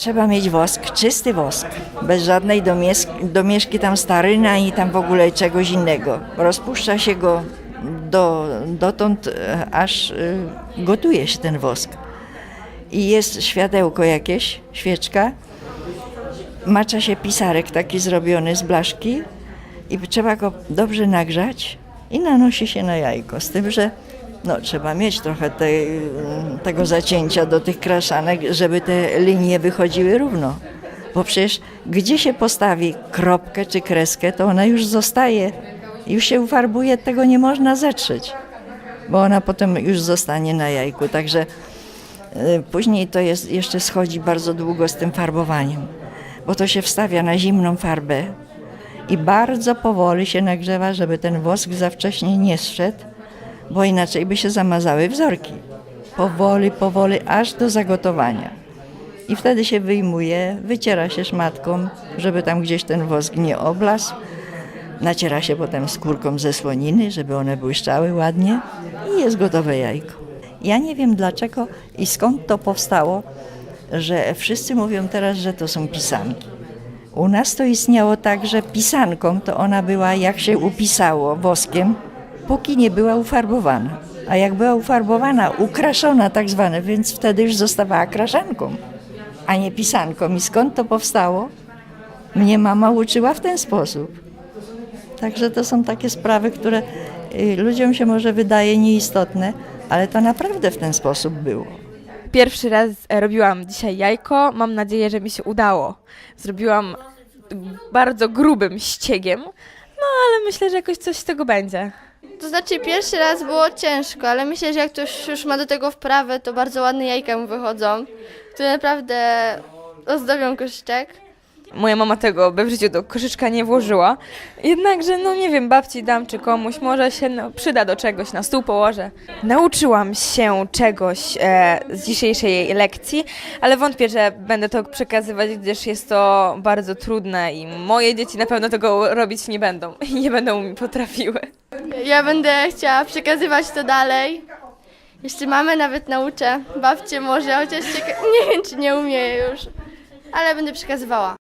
Trzeba mieć wosk, czysty wosk, bez żadnej domies- domieszki tam staryny ani tam w ogóle czegoś innego. Rozpuszcza się go do, dotąd, e, aż y, gotuje się ten wosk. I jest światełko jakieś, świeczka, macza się pisarek taki zrobiony z blaszki i trzeba go dobrze nagrzać i nanosi się na jajko. Z tym, że no, trzeba mieć trochę tej, tego zacięcia do tych kraszanek, żeby te linie wychodziły równo. Bo przecież gdzie się postawi kropkę czy kreskę, to ona już zostaje, już się ufarbuje, tego nie można zetrzeć, bo ona potem już zostanie na jajku. Także y, później to jest, jeszcze schodzi bardzo długo z tym farbowaniem, bo to się wstawia na zimną farbę i bardzo powoli się nagrzewa, żeby ten wosk za wcześnie nie zszedł, bo inaczej by się zamazały wzorki. Powoli, powoli, aż do zagotowania. I wtedy się wyjmuje, wyciera się szmatką, żeby tam gdzieś ten wosk nie oblasł. Naciera się potem skórką ze słoniny, żeby one błyszczały ładnie i jest gotowe jajko. Ja nie wiem dlaczego i skąd to powstało, że wszyscy mówią teraz, że to są pisanki. U nas to istniało tak, że pisanką to ona była, jak się upisało woskiem, póki nie była ufarbowana. A jak była ufarbowana, ukraszona tak zwane, więc wtedy już zostawała kraszanką, a nie pisanką. I skąd to powstało? Mnie mama uczyła w ten sposób. Także to są takie sprawy, które y, ludziom się może wydaje nieistotne, ale to naprawdę w ten sposób było. Pierwszy raz e, robiłam dzisiaj jajko. Mam nadzieję, że mi się udało. Zrobiłam bardzo grubym ściegiem, no ale myślę, że jakoś coś z tego będzie. To znaczy pierwszy raz było ciężko, ale myślę, że jak ktoś już ma do tego wprawę, to bardzo ładne jajka mu wychodzą, które naprawdę ozdobią koszyczek. Moja mama tego by w życiu do koszyczka nie włożyła. Jednakże, no nie wiem, babci dam czy komuś, może się no, przyda do czegoś, na stół położę. Nauczyłam się czegoś e, z dzisiejszej lekcji, ale wątpię, że będę to przekazywać, gdyż jest to bardzo trudne i moje dzieci na pewno tego robić nie będą i nie będą mi potrafiły. Ja będę chciała przekazywać to dalej. Jeszcze mamy nawet nauczę, babcie może, chociaż cieka- nie wiem, czy nie umie już, ale będę przekazywała.